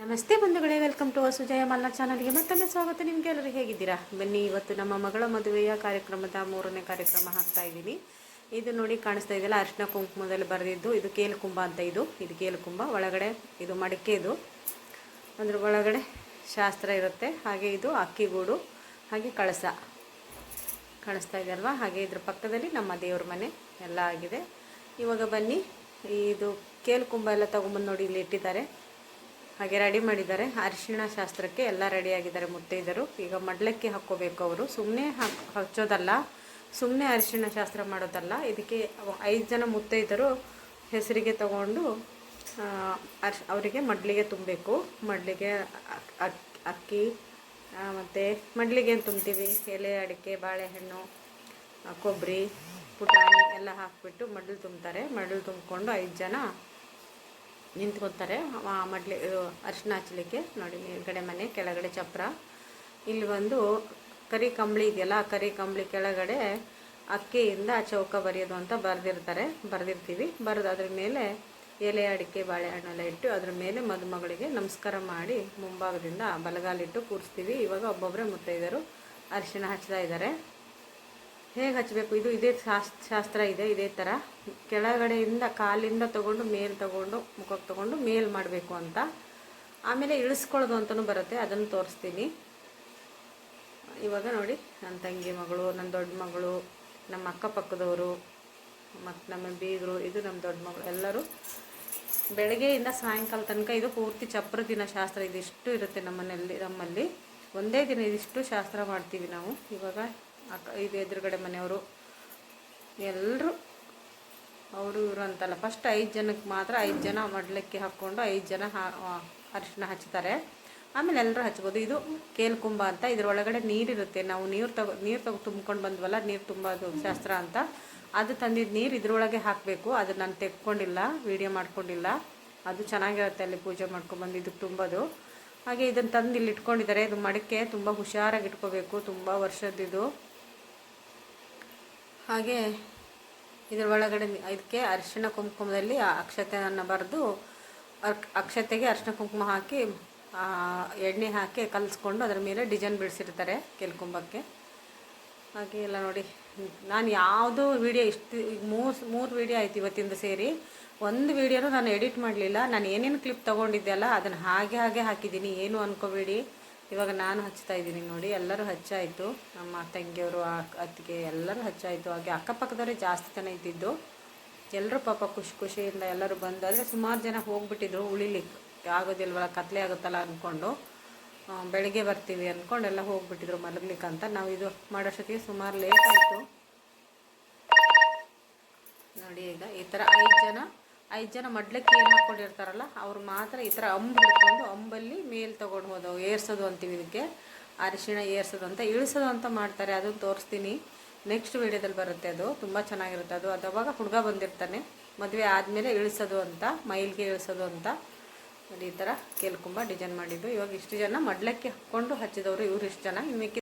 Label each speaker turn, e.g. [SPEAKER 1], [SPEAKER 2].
[SPEAKER 1] ನಮಸ್ತೆ ಬಂಧುಗಳೇ, welcome to Sujaya ಮಲ್ಲ ಚಾನಲ್ಗೆ ಮತ್ತೊಮ್ಮೆ ಸ್ವಾಗತ. ನಿಮಗೆ ಎಲ್ಲರೂ ಹೇಗಿದ್ದೀರಾ? ಬನ್ನಿ, ಇವತ್ತು ನಮ್ಮ ಮಗಳ ಮದುವೆಯ ಕಾರ್ಯಕ್ರಮದ ಮೂರನೇ ಕಾರ್ಯಕ್ರಮ ಹಾಕ್ತಾ ಇದ್ದೀನಿ. ಇದು ನೋಡಿ ಕಾಣಿಸ್ತಾ ಇದೆಯಲ್ಲ, ಅರ್ಶಿನ ಕುಂಕುಮದಲ್ಲಿ ಬರೆದಿದ್ದು, ಇದು ಕೇಲುಕುಂಭ ಅಂತ ಇದು. ಇದು ಕೇಲುಕುಂಭ ಒಳಗಡೆ ಇದು ಮಡಿಕೆ ಇದು. ಅದ್ರ ಒಳಗಡೆ ಶಾಸ್ತ್ರ ಇರುತ್ತೆ. ಹಾಗೆ ಇದು ಅಕ್ಕಿಗೂಡು ಹಾಗೆ ಕಳಸ. ಕಾಣಿಸ್ತಾ ಇದೆ ಅಲ್ವಾ? ಹಾಗೆ ಇದ್ರ ಪಕ್ಕದಲ್ಲಿ ನಮ್ಮ ದೇವ್ರ ಮನೆ ಎಲ್ಲ ಆಗಿದೆ. ಇವಾಗ ಬನ್ನಿ, ಇದು ಕೇಲುಕುಂಭ ಎಲ್ಲ ತೊಗೊಂಬಂದು ನೋಡಿ ಇಲ್ಲಿ ಇಟ್ಟಿದ್ದಾರೆ. ಹಾಗೆ ರೆಡಿ ಮಾಡಿದ್ದಾರೆ. ಅರಿಶಿಣ ಶಾಸ್ತ್ರಕ್ಕೆ ಎಲ್ಲ ರೆಡಿಯಾಗಿದ್ದಾರೆ ಮುತ್ತೈದರು ಈಗ ಮಡ್ಲಕ್ಕಿ ಹಾಕ್ಕೋಬೇಕು ಅವರು. ಸುಮ್ಮನೆ ಹಚ್ಚೋದಲ್ಲ. ಸುಮ್ಮನೆ ಅರಿಶಿಣ ಶಾಸ್ತ್ರ ಮಾಡೋದಲ್ಲ. ಇದಕ್ಕೆ ಐದು ಜನ ಮುತ್ತೈದರು ಹೆಸರಿಗೆ ತಗೊಂಡು ಅರ್ಶ್ ಅವರಿಗೆ ಮಡ್ಲಿಗೆ ತುಂಬಬೇಕು. ಮಡ್ಲಿಗೆ ಅಕ್- ಅಕ್- ಅಕ್ಕಿ ಮತ್ತು ಮಡ್ಲಿಗೆ ಏನು ತುಂಬ್ತೀವಿ? ಎಲೆ, ಅಡಿಕೆ, ಬಾಳೆಹಣ್ಣು ಕೊಬ್ಬರಿ, ಪುಟಾಣಿ ಎಲ್ಲ ಹಾಕಿಬಿಟ್ಟು ಮಡ್ಲು ತುಂಬ್ತಾರೆ. ಮಡ್ಲು ತುಂಬಿಕೊಂಡು ಐದು ಜನ ನಿಂತ್ಕೊತಾರೆ. ಮಡ್ಲಿ ಅರಿಶಿನ ಹಚ್ಚಲಿಕ್ಕೆ ನೋಡಿ, ಮೇಲ್ಗಡೆ ಮನೆ, ಕೆಳಗಡೆ ಚಪ್ರ. ಇಲ್ಲಿ ಬಂದು ಕರಿ ಕಂಬಳಿ ಇದೆಯಲ್ಲ, ಆ ಕರಿ ಕಂಬಳಿ ಕೆಳಗಡೆ ಅಕ್ಕಿಯಿಂದ ಚೌಕ ಬರೆಯೋದು ಅಂತ ಬರೆದಿರ್ತಾರೆ, ಬರೆದಿರ್ತೀವಿ. ಬರೆದು ಅದ್ರ ಮೇಲೆ ಎಲೆ, ಅಡಿಕೆ ಬಾಳೆಹಣ್ಣೆಲ್ಲ ಇಟ್ಟು ಅದ್ರ ಮೇಲೆ ಮದುಮಗಳಿಗೆ ನಮಸ್ಕಾರ ಮಾಡಿ ಮುಂಭಾಗದಿಂದ ಬಲಗಾಲಿಟ್ಟು ಕೂರಿಸ್ತೀವಿ. ಇವಾಗ ಒಬ್ಬೊಬ್ಬರೇ ಮುತ್ತೈದರು ಅರಿಶಿನ ಹಚ್ತಾ ಇದ್ದಾರೆ. ಹೇಗೆ ಹಚ್ಚಬೇಕು ಇದು ಇದೇ ಶಾಸ್- ಶಾಸ್ತ್ರ ಇದೆ, ಇದೇ ಥರ. ಕೆಳಗಡೆಯಿಂದ ಕಾಲಿಂದ ತಗೊಂಡು ಮೇಲ್ ತಗೊಂಡು, ಮುಖಕ್ಕೆ ತಗೊಂಡು ಮೇಲ್ ಮಾಡಬೇಕು ಅಂತ. ಆಮೇಲೆ ಇಳಿಸ್ಕೊಳ್ಳೋದು ಅಂತಲೂ ಬರುತ್ತೆ, ಅದನ್ನು ತೋರಿಸ್ತೀನಿ. ಇವಾಗ ನೋಡಿ, ನನ್ನ ತಂಗಿ ಮಗಳು, ನನ್ನ ದೊಡ್ಡ ಮಗಳು, ನಮ್ಮ ಅಕ್ಕಪಕ್ಕದವರು ಮತ್ತು ನಮ್ಮ ಬೀಗರು, ಇದು ನಮ್ಮ ದೊಡ್ಡ ಮಗಳು, ಎಲ್ಲರೂ ಬೆಳಗ್ಗೆಯಿಂದ ಸಾಯಂಕಾಲ ತನಕ ಇದು ಪೂರ್ತಿ ಚಪ್ರ ದಿನ ಶಾಸ್ತ್ರ. ಇದಿಷ್ಟು ಇರುತ್ತೆ ನಮ್ಮನೆಯಲ್ಲಿ, ನಮ್ಮಲ್ಲಿ. ಒಂದೇ ದಿನ ಇದಿಷ್ಟು ಶಾಸ್ತ್ರ ಮಾಡ್ತೀವಿ ನಾವು. ಇವಾಗ ಅಕ್ಕ ಇದು ಎದುರುಗಡೆ ಮನೆಯವರು. ಎಲ್ಲರೂ ಅವರು ಇವರು ಅಂತಲ್ಲ. ಫಸ್ಟ್ ಐದು ಜನಕ್ಕೆ ಮಾತ್ರ ಐದು ಜನ ಮಡ್ಲಕ್ಕಿ ಹಾಕ್ಕೊಂಡು ಐದು ಜನ ಅರಿಶಿನ ಹಚ್ತಾರೆ. ಆಮೇಲೆ ಎಲ್ಲರೂ ಹಚ್ಬೋದು. ಇದು ಕೇಲ್ಕುಂಬ ಅಂತ. ಇದ್ರೊಳಗಡೆ ನೀರಿರುತ್ತೆ. ನಾವು ನೀರು ತಗೋ ನೀರು ತಗೋ ತುಂಬ್ಕೊಂಡು ಬಂದ್ವಲ್ಲ, ನೀರು ತುಂಬೋದು ಶಾಸ್ತ್ರ ಅಂತ. ಅದು ತಂದಿದ್ದು ನೀರು ಇದರೊಳಗೆ ಹಾಕಬೇಕು. ಅದು ನಾನು ತೆಕ್ಕೊಂಡಿಲ್ಲ, ವೀಡಿಯೋ ಮಾಡ್ಕೊಂಡಿಲ್ಲ. ಅದು ಚೆನ್ನಾಗಿರುತ್ತೆ ಅಲ್ಲಿ ಪೂಜೆ ಮಾಡ್ಕೊಂಡ್ಬಂದು ಇದಕ್ಕೆ ತುಂಬೋದು. ಹಾಗೆ ಇದನ್ನು ತಂದು ಇಲ್ಲಿ ಇಟ್ಕೊಂಡಿದ್ದಾರೆ. ಇದು ಮಡಕೆ, ತುಂಬ ಹುಷಾರಾಗಿ ಇಟ್ಕೋಬೇಕು. ತುಂಬ ವರ್ಷದಿದು ಹಾಗೆ ಇದರ ಒಳಗಡೆ ಇದಕ್ಕೆ ಅರಿಶಿಣ ಕುಂಕುಮದಲ್ಲಿ ಅಕ್ಷತೆಯನ್ನು ಬರೆದು ಅಕ್- ಅಕ್ಷತೆಗೆ ಅರಿಶಿಣ ಕುಂಕುಮ ಹಾಕಿ ಎಣ್ಣೆ ಹಾಕಿ ಕಲಿಸ್ಕೊಂಡು ಅದರ ಮೇಲೆ ಡಿಸೈನ್ ಬಿಡಿಸಿರ್ತಾರೆ ಕೆಲ್ಕುಂಬಕ್ಕೆ. ಹಾಗೆ ಎಲ್ಲ ನೋಡಿ, ನಾನು ಯಾವುದು ವೀಡಿಯೋ ಇಷ್ಟು ಮೂರು ಮೂರು ವೀಡಿಯೋ ಆಯ್ತು ಇವತ್ತಿಂದ ಸೇರಿ. ಒಂದು ವೀಡಿಯೋನು ನಾನು ಎಡಿಟ್ ಮಾಡಲಿಲ್ಲ. ನಾನು ಏನೇನು ಕ್ಲಿಪ್ ತೊಗೊಂಡಿದ್ದೆ ಅಲ್ಲ, ಅದನ್ನು ಹಾಗೆ ಹಾಗೆ ಹಾಕಿದ್ದೀನಿ. ಏನು ಅನ್ಕೋಬೇಡಿ. ಇವಾಗ ನಾನು ಹಚ್ತಾ ಇದ್ದೀನಿ ನೋಡಿ, ಎಲ್ಲರೂ ಹಚ್ಚಾಯಿತು. ನಮ್ಮ ತಂಗಿಯವರು ಅತ್ತಿಗೆ ಎಲ್ಲರೂ ಹಚ್ಚಾಯಿತು. ಹಾಗೆ ಅಕ್ಕಪಕ್ಕದವರೇ ಜಾಸ್ತಿ ಜನ ಇದ್ದಿದ್ದು. ಎಲ್ಲರೂ ಪಾಪ ಖುಷಿ ಖುಷಿಯಿಂದ ಎಲ್ಲರೂ ಬಂದು, ಆದರೆ ಸುಮಾರು ಜನ ಹೋಗ್ಬಿಟ್ಟಿದ್ರು ಉಳಿಲಿಕ್ಕೆ. ಆಗೋದಿಲ್ವಲ್ಲ, ಕತ್ಲೆ ಆಗುತ್ತಲ್ಲ ಅಂದ್ಕೊಂಡು ಬೆಳಿಗ್ಗೆ ಬರ್ತೀವಿ ಅಂದ್ಕೊಂಡು ಎಲ್ಲ ಹೋಗ್ಬಿಟ್ಟಿದ್ರು ಮಲಗ್ಲಿಕ್ಕೆ ಅಂತ. ನಾವು ಇದು ಮಾಡೋಷ್ಟೊತ್ತಿಗೆ ಸುಮಾರು ಲೇಟ್ ಆಯಿತು. ನೋಡಿ ಈಗ ಈ ಥರ ಐದು ಜನ ಐದು ಜನ ಮಡ್ಲಕ್ಕಿ ಏನು ಮಾಡ್ಕೊಂಡಿರ್ತಾರಲ್ಲ, ಅವ್ರು ಮಾತ್ರ ಈ ಥರ ಅಂಬು ಹಿಡ್ಕೊಂಡು ಅಂಬಲ್ಲಿ ಮೇಲೆ ತೊಗೊಂಡು ಹೋದವು. ಏರ್ಸೋದು ಅಂತೀವಿ ಇದಕ್ಕೆ. ಅರಿಶಿಣ ಏರ್ಸೋದು ಅಂತ. ಇಳಿಸೋದು ಅಂತ ಮಾಡ್ತಾರೆ. ಅದನ್ನು ತೋರಿಸ್ತೀನಿ. ನೆಕ್ಸ್ಟ್ ವೀಡಿಯೋದಲ್ಲಿ ಬರುತ್ತೆ ಅದು. ತುಂಬ ಚೆನ್ನಾಗಿರುತ್ತೆ ಅದು. ಅದು ಅವಾಗ ಹುಡುಗ ಬಂದಿರ್ತಾನೆ. ಮದುವೆ ಆದಮೇಲೆ ಇಳಿಸೋದು ಅಂತ. ಮೈಲ್ಗೆ ಇಳಿಸೋದು ಅಂತ. ಈ ಥರ ಕೇಳ್ಕೊಂಬ ಡಿಸೈನ್ ಮಾಡಿದ್ದು. ಇವಾಗ ಇಷ್ಟು ಜನ ಮಡ್ಲಕ್ಕೆ ಹಾಕ್ಕೊಂಡು ಹಚ್ಚಿದವರು ಇವ್ರು ಇಷ್ಟು ಜನ. ಇನ್ನು